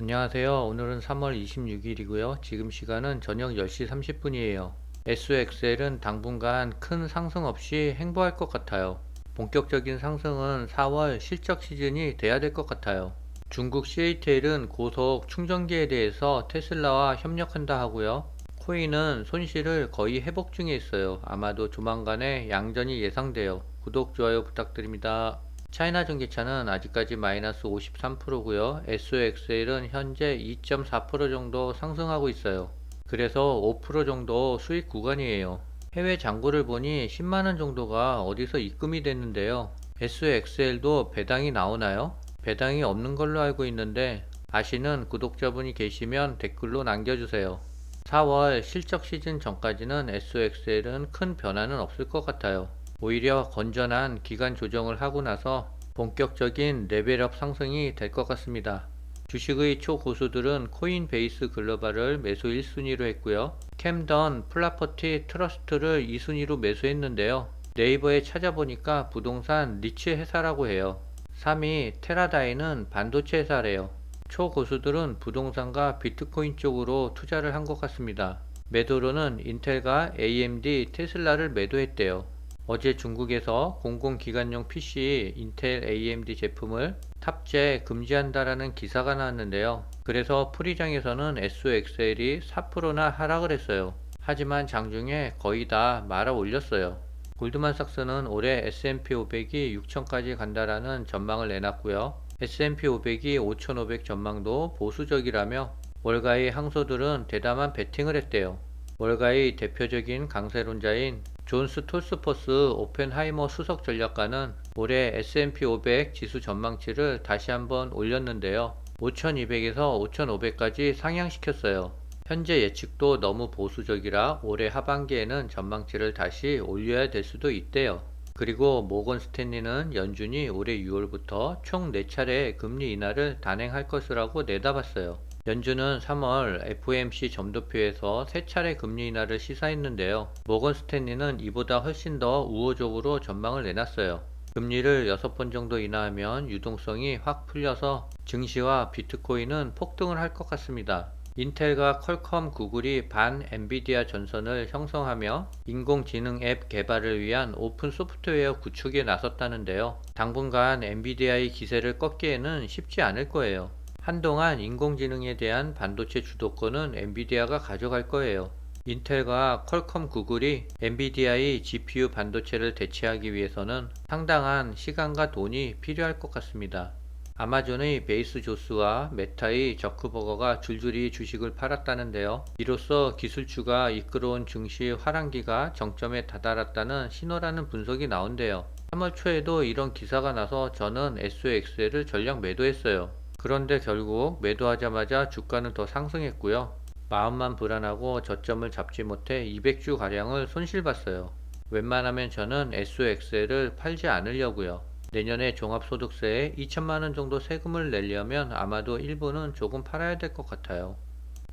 안녕하세요. 오늘은 3월 26일이고요. 지금 시간은 저녁 10시 30분이에요. SXL은 당분간 큰 상승 없이 행보할 것 같아요. 본격적인 상승은 4월 실적 시즌이 돼야 될 것 같아요. 중국 CATL은 고속 충전기에 대해서 테슬라와 협력한다 하고요. 코인은 손실을 거의 회복 중에 있어요. 아마도 조만간에 양전이 예상돼요. 구독, 좋아요 부탁드립니다. 차이나 전기차는 아직까지 마이너스 53%고요. SOXL은 현재 2.4% 정도 상승하고 있어요. 그래서 5% 정도 수익 구간이에요. 해외 잔고를 보니 10만원 정도가 어디서 입금이 됐는데요. SOXL도 배당이 나오나요? 배당이 없는 걸로 알고 있는데 아시는 구독자분이 계시면 댓글로 남겨주세요. 4월 실적 시즌 전까지는 SOXL은 큰 변화는 없을 것 같아요. 오히려 건전한 기간 조정을 하고 나서 본격적인 레벨업 상승이 될 것 같습니다. 주식의 초고수들은 코인베이스 글로벌을 매수 1순위로 했고요. 캠던, 플라퍼티, 트러스트를 2순위로 매수했는데요. 네이버에 찾아보니까 부동산 리츠 회사라고 해요. 3위 테라다이는 반도체 회사래요. 초고수들은 부동산과 비트코인 쪽으로 투자를 한 것 같습니다. 매도로는 인텔과 AMD, 테슬라를 매도했대요. 어제 중국에서 공공기관용 PC 인텔 AMD 제품을 탑재 금지한다라는 기사가 나왔는데요. 그래서 풀이장에서는 SOXL이 4%나 하락을 했어요. 하지만 장중에 거의 다 말아 올렸어요. 골드만삭스는 올해 S&P 500이 6천까지 간다라는 전망을 내놨고요. S&P 500이 5,500 전망도 보수적이라며 월가의 항소들은 대담한 베팅을 했대요. 월가의 대표적인 강세론자인 존스 톨스퍼스 오펜하이머 수석 전략가는 올해 S&P 500 지수 전망치를 다시 한번 올렸는데요. 5200에서 5500까지 상향시켰어요. 현재 예측도 너무 보수적이라 올해 하반기에는 전망치를 다시 올려야 될 수도 있대요. 그리고 모건 스탠리는 연준이 올해 6월부터 총 4차례 금리 인하를 단행할 것이라고 내다봤어요. 연준은 3월 FOMC 점도표에서 3차례 금리 인하를 시사했는데요. 모건 스탠리는 이보다 훨씬 더 우호적으로 전망을 내놨어요. 금리를 6번 정도 인하하면 유동성이 확 풀려서 증시와 비트코인은 폭등을 할 것 같습니다. 인텔과 퀄컴 구글이 반 엔비디아 전선을 형성하며 인공지능 앱 개발을 위한 오픈 소프트웨어 구축에 나섰다는데요. 당분간 엔비디아의 기세를 꺾기에는 쉽지 않을 거예요. 한동안 인공지능에 대한 반도체 주도권은 엔비디아가 가져갈 거예요. 인텔과 퀄컴 구글이 엔비디아의 GPU 반도체를 대체하기 위해서는 상당한 시간과 돈이 필요할 것 같습니다. 아마존의 베이스 조스와 메타의 저크버거가 줄줄이 주식을 팔았다는데요. 이로써 기술주가 이끌어온 증시 화랑기가 정점에 다다랐다는 신호라는 분석이 나온대요. 3월 초에도 이런 기사가 나서 저는 SOXL을 전량 매도했어요. 그런데 결국 매도하자마자 주가는 더 상승했고요. 마음만 불안하고 저점을 잡지 못해 200주 가량을 손실 봤어요. 웬만하면 저는 SOXL을 팔지 않으려고요. 내년에 종합소득세에 2천만원 정도 세금을 내려면 아마도 일부는 조금 팔아야 될 것 같아요.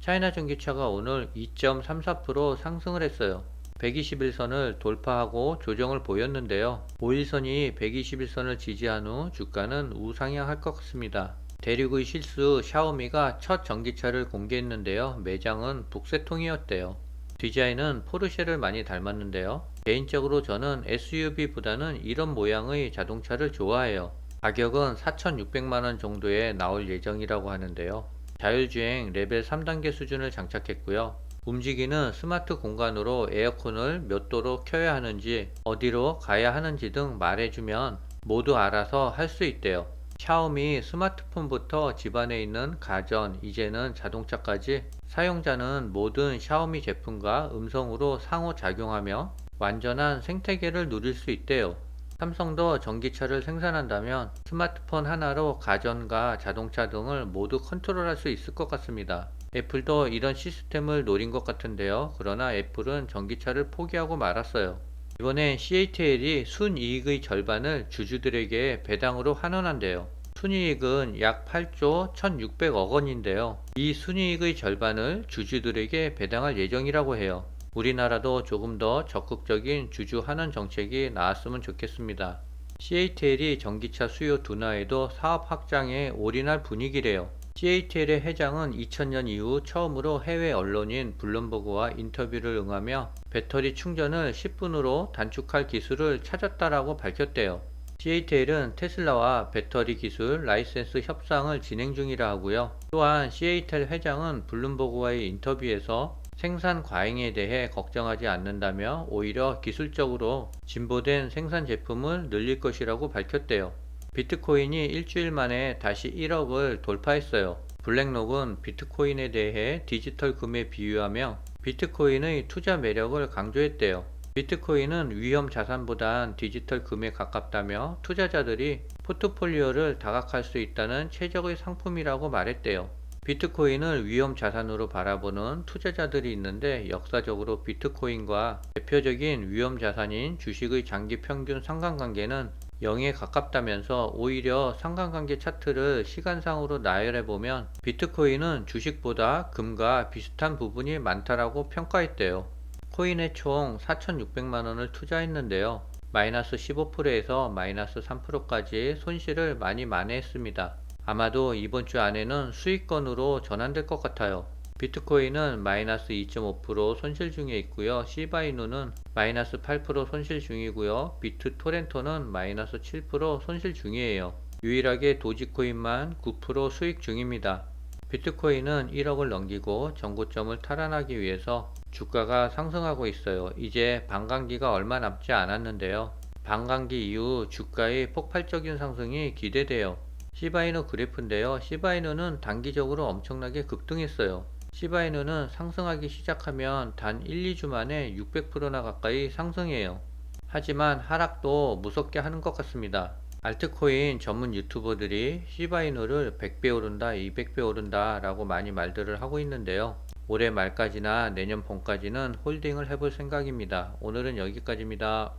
차이나 전기차가 오늘 2.34% 상승을 했어요. 121선을 돌파하고 조정을 보였는데요. 5일선이 121선을 지지한 후 주가는 우상향할 것 같습니다. 대륙의 실수 샤오미가 첫 전기차를 공개했는데요. 매장은 북새통이었대요. 디자인은 포르쉐를 많이 닮았는데요. 개인적으로 저는 SUV보다는 이런 모양의 자동차를 좋아해요. 가격은 4,600만원 정도에 나올 예정이라고 하는데요. 자율주행 레벨 3단계 수준을 장착했고요. 움직이는 스마트 공간으로 에어컨을 몇 도로 켜야 하는지, 어디로 가야 하는지 등 말해주면 모두 알아서 할 수 있대요. 샤오미 스마트폰부터 집안에 있는 가전, 이제는 자동차까지 사용자는 모든 샤오미 제품과 음성으로 상호작용하며 완전한 생태계를 누릴 수 있대요. 삼성도 전기차를 생산한다면 스마트폰 하나로 가전과 자동차 등을 모두 컨트롤할 수 있을 것 같습니다. 애플도 이런 시스템을 노린 것 같은데요. 그러나 애플은 전기차를 포기하고 말았어요. 이번엔 CATL이 순이익의 절반을 주주들에게 배당으로 환원한대요. 순이익은 약 8조 1600억 원인데요. 이 순이익의 절반을 주주들에게 배당할 예정이라고 해요. 우리나라도 조금 더 적극적인 주주 환원 정책이 나왔으면 좋겠습니다. CATL이 전기차 수요 둔화에도 사업 확장에 올인할 분위기래요. CATL의 회장은 2000년 이후 처음으로 해외 언론인 블룸버그와 인터뷰를 응하며 배터리 충전을 10분으로 단축할 기술을 찾았다라고 밝혔대요. CATL은 테슬라와 배터리 기술 라이센스 협상을 진행 중이라 하고요. 또한 CATL 회장은 블룸버그와의 인터뷰에서 생산 과잉에 대해 걱정하지 않는다며 오히려 기술적으로 진보된 생산 제품을 늘릴 것이라고 밝혔대요. 비트코인이 일주일 만에 다시 1억을 돌파했어요. 블랙록은 비트코인에 대해 디지털 금에 비유하며 비트코인의 투자 매력을 강조했대요. 비트코인은 위험 자산보단 디지털 금에 가깝다며 투자자들이 포트폴리오를 다각할 수 있다는 최적의 상품이라고 말했대요. 비트코인을 위험 자산으로 바라보는 투자자들이 있는데 역사적으로 비트코인과 대표적인 위험 자산인 주식의 장기 평균 상관관계는 0에 가깝다면서 오히려 상관관계 차트를 시간상으로 나열해 보면 비트코인은 주식보다 금과 비슷한 부분이 많다라고 평가했대요. 코인에 총 4,600만 원을 투자했는데요. 마이너스 15%에서 마이너스 3%까지 손실을 많이 만회했습니다. 아마도 이번 주 안에는 수익권으로 전환될 것 같아요. 비트코인은 마이너스 2.5% 손실 중에 있고요. 시바이누는 마이너스 8% 손실 중이고요. 비트토렌토는 마이너스 7% 손실 중이에요. 유일하게 도지코인만 9% 수익 중입니다. 비트코인은 1억을 넘기고 정고점을 탈환하기 위해서 주가가 상승하고 있어요. 이제 반감기가 얼마 남지 않았는데요. 반감기 이후 주가의 폭발적인 상승이 기대돼요. 시바이누 그래프인데요. 시바이누는 단기적으로 엄청나게 급등했어요. 시바이누는 상승하기 시작하면 단 1, 2주 만에 600%나 가까이 상승해요. 하지만 하락도 무섭게 하는 것 같습니다. 알트코인 전문 유튜버들이 시바이누를 100배 오른다, 200배 오른다 라고 많이 말들을 하고 있는데요. 올해 말까지나 내년 봄까지는 홀딩을 해볼 생각입니다. 오늘은 여기까지입니다.